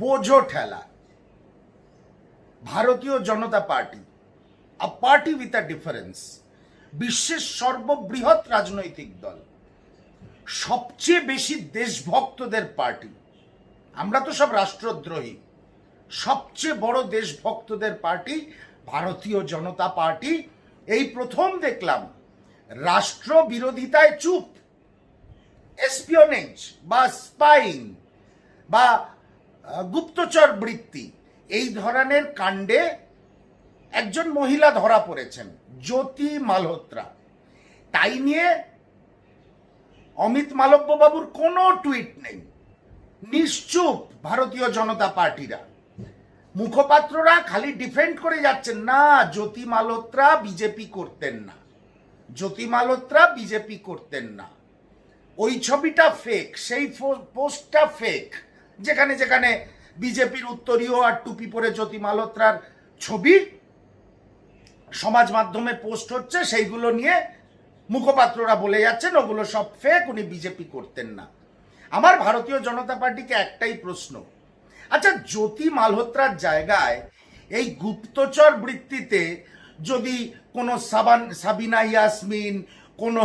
বোঝো ঠেলা। Bharatiya Janata Party a party with a difference বিশ্বের সর্ববৃহৎ রাজনৈতিক দল, সবচেয়ে বেশি দেশভক্তদের পার্টি। আমরা তো সব রাষ্ট্রদ্রোহী। সবচেয়ে বড় দেশভক্তদের পার্টি ভারতীয় জনতা পার্টি। এই প্রথম দেখলাম রাষ্ট্র বিরোধিতায় চুপ এসপিওনেজ বা স্পাইং বা গুপ্তচর বৃত্তি। এই ধরনের কাণ্ডে একজন মহিলা ধরা পড়েছেন, জ্যোতি মালহোত্রা। তাই নিয়ে অমিত মালব্য বাবুর কোনো টুইট নেই। নিশ্চুপ ভারতীয় জনতা পার্টিরা। মুখপাত্ররা খালি ডিফেন্ড করে যাচ্ছেন, না, জ্যোতি মালহোত্রা বিজেপি করতেন না। জ্যোতি মালহোত্রা বিজেপি করতেন না। ওই ছবিটা ফেক সেই পোস্টটা ফেক যেখানে যেখানে বিজেপির উত্তরীয় আর টুপি পরে জ্যোতি মালহোত্রার ছবি, সমাজ মাধ্যমে পোস্ট হচ্ছে, সেইগুলো নিয়ে মুখপাত্ররা বলে যাচ্ছেন, ওগুলো সব ফেক উনি বিজেপি করতেন না। আমার ভারতীয় জনতা পার্টিকে একটাই প্রশ্ন। আচ্ছা জ্যোতি মালহোত্রার জায়গায় এই গুপ্তচর বৃত্তিতে যদি কোনো সাবান, সাবিনা ইয়াসমিন, কোনো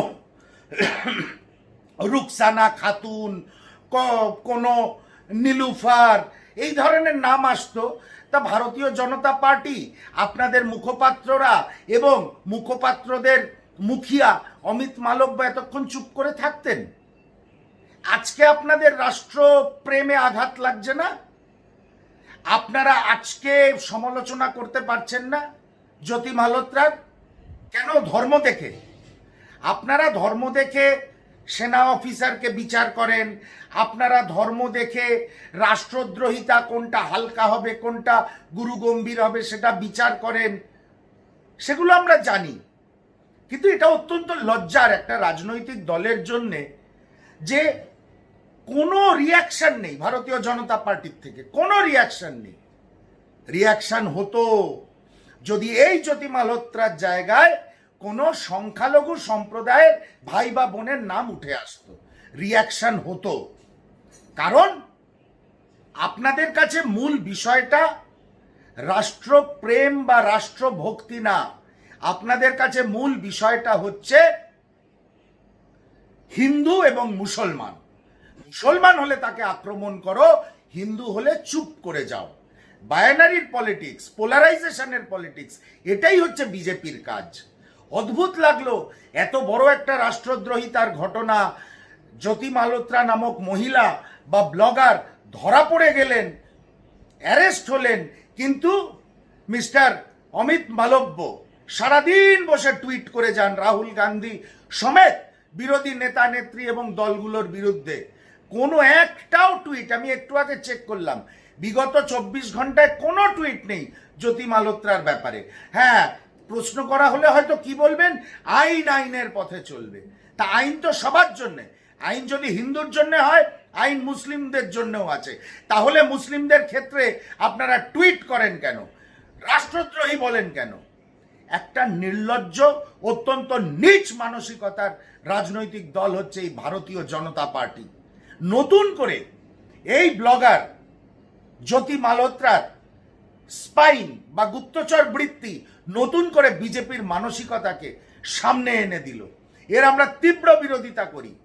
রুকসানা খাতুন কোনো নীলুফার। এই ধরনের নাম আসতো। তা ভারতীয় জনতা পার্টি, আপনাদের মুখপাত্ররা এবং মুখপাত্রদের মুখিয়া অমিত মালব্য এতক্ষণ চুপ করে থাকতেন? আজকে আপনাদের রাষ্ট্র প্রেমে আঘাত লাগছে না? আপনারা আজকে সমালোচনা করতে পারছেন না, জ্যোতি মালহোত্রার কেন ধর্ম দেখে? আপনারা ধর্ম দেখে সেনা অফিসারকে বিচার করেন। আপনারা ধর্ম দেখে রাষ্ট্রদ্রোহিতা কোনটা হালকা হবে, কোনটা গুরু গম্ভীর হবে সেটা বিচার করেন। সেগুলো আমরা জানি। কিন্তু এটা অত্যন্ত লজ্জার একটা রাজনৈতিক দলের জন্যে যে কোনো রিয়াকশন নেই ভারতীয় জনতা পার্টির থেকে, কোনো রিয়াকশন নেই। রিয়াকশন হতো যদি এই জ্যোতি মালহোত্রার জায়গায় কোনো সংখ্যালঘু সম্প্রদায়ের ভাই বা বোনের নাম উঠে আসতো। রিয়াকশন হতো। কারণ আপনাদের কাছে মূল বিষয়টা রাষ্ট্রপ্রেম বা রাষ্ট্রভক্তি না। আপনাদের কাছে মূল বিষয়টা হচ্ছে হিন্দু এবং মুসলমান। মুসলমান হলে তাকে আক্রমণ করো, হিন্দু হলে চুপ করে যাও। বায়ানারির পলিটিক্স পোলারাইজেশনের পলিটিক্স এটাই হচ্ছে বিজেপির কাজ। অদ্ভুত লাগল। এত বড় একটা রাষ্ট্রদ্রোহিতার ঘটনা, জ্যোতি মালহোত্রা নামক মহিলা বা ব্লগার ধরা পড়ে গেলেন, অ্যারেস্ট হলেন, কিন্তু মিস্টার অমিত মালব্য সারাদিন বসে টুইট করে যান রাহুল গান্ধী সমেত বিরোধী নেতা, নেত্রী এবং দলগুলোর বিরুদ্ধে। কোনো একটাও টুইট, আমি একটু আগে চেক করলাম, বিগত চব্বিশ ঘন্টায় কোনো টুইট নেই জ্যোতি মালোত্রার ব্যাপারে। হ্যাঁ প্রশ্ন করা হলে হয়তো কি বলবেন? আইন আইনের পথে চলবে। তা আইন তো সবার জন্যে। আইন যদি হিন্দুর জন্য হয়, আইন মুসলিমদের জন্যও আছে। তাহলে মুসলিমদের ক্ষেত্রে আপনারা টুইট করেন কেন? রাষ্ট্রদ্রোহী বলেন কেন? একটা নির্লজ্জ, অত্যন্ত নিচ মানসিকতার রাজনৈতিক দল হচ্ছে এই ভারতীয় জনতা পার্টি। নতুন করে এই ব্লগার জ্যোতি মালহোত্রার স্পাইন বা গুপ্তচর বৃত্তি নতুন করে বিজেপির মানসিকতাকে সামনে এনে দিল। এর আমরা তীব্র বিরোধিতা করি।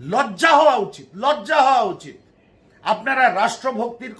লজ্জা হওয়া উচিত, লজ্জা হওয়া উচিত। আপনারা রাষ্ট্রভক্তির